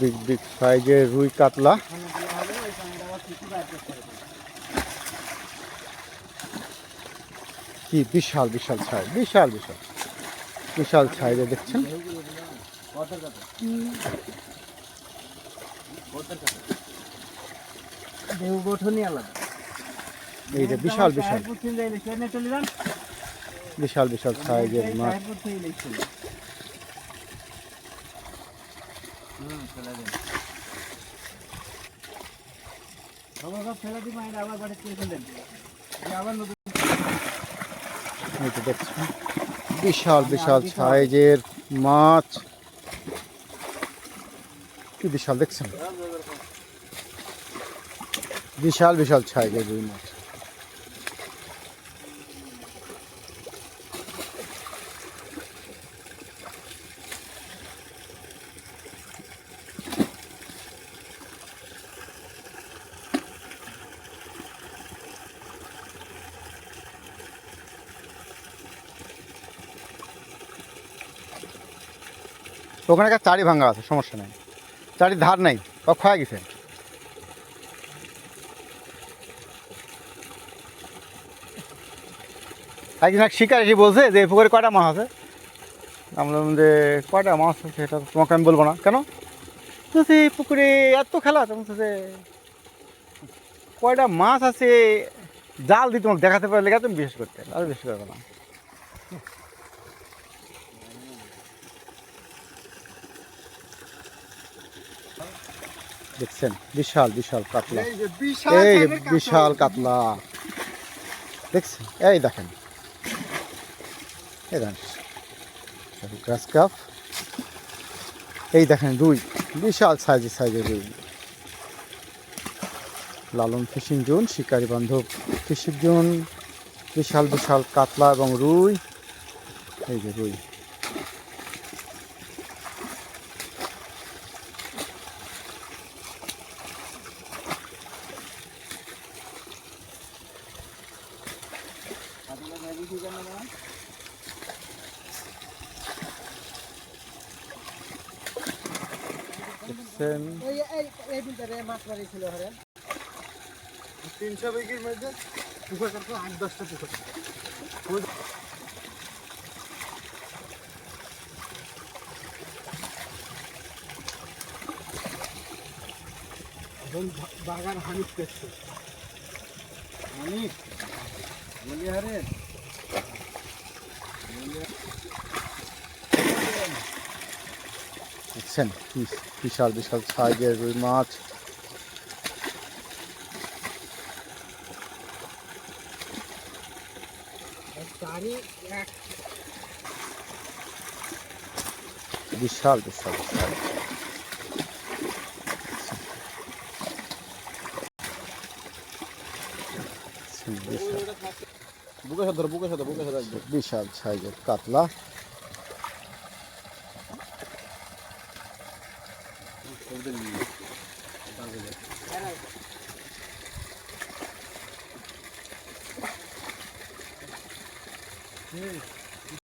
Big big সাইজের রুই কাতলা। কি বিশাল বিশাল সাইজ বিশাল বিশাল। বিশাল সাইজে দেখছেন? এই যে বিশাল বিশাল। বিশাল বিশাল সাইজের মাছ। বিশাল বিশাল সাইজের মাছ। কি বিশাল দেখছেন? বিশাল বিশাল। সাইজের রুই মাছ। ওখানে একটা চারি ভাঙা আছে, সমস্যা নেই। চারি ধার নেই, সব খাওয়া গেছে। একদিন এক শিকার এসে বলছে যে পুকুরে কয়টা মাছ আছে? আমরা যে, কয়টা মাছ আছে সেটা তোমাকে আমি বলব না। কেন? বলছে পুকুরে এত খেলা। তো বলছে কয়টা মাছ আছে? জাল দিয়ে তোমাকে দেখাতে পারলে তুমি বিশেষ করতে আর বেশি করবে না। দেখছেন? বিশাল বিশাল কাতলা। এই বিশাল কাতলা। দেখছেন? এই দেখেন। এই দেখেন। Grass carp. এই দেখেন রুই বিশাল সাইজের সাইজের রুই লালন ফিশিং জোন শিকারি বান্ধব ফিশিং জোন। বিশাল বিশাল কাতলা এবং রুই। এই যে রুই আপনারা ম্যাগি কি জানেন না? দেখছেন এই এই এই বিলটারে মাছ মারিছিল হরে তিনশো বিঘির মধ্যে পুকুর করতো আট, দশটা পুকুর এখন বাগান হানিফ করছে। হানিফ, বলি আরে দেখছেন? কি বিশাল বিশাল সাইজের রুই মাছ। চারি এক বিশাল বিশাল। সাইজ বিশাল। বুকে সাথে বুকের সাথে বুকের সাথে বিশাল সাইজের কাতলা। হুম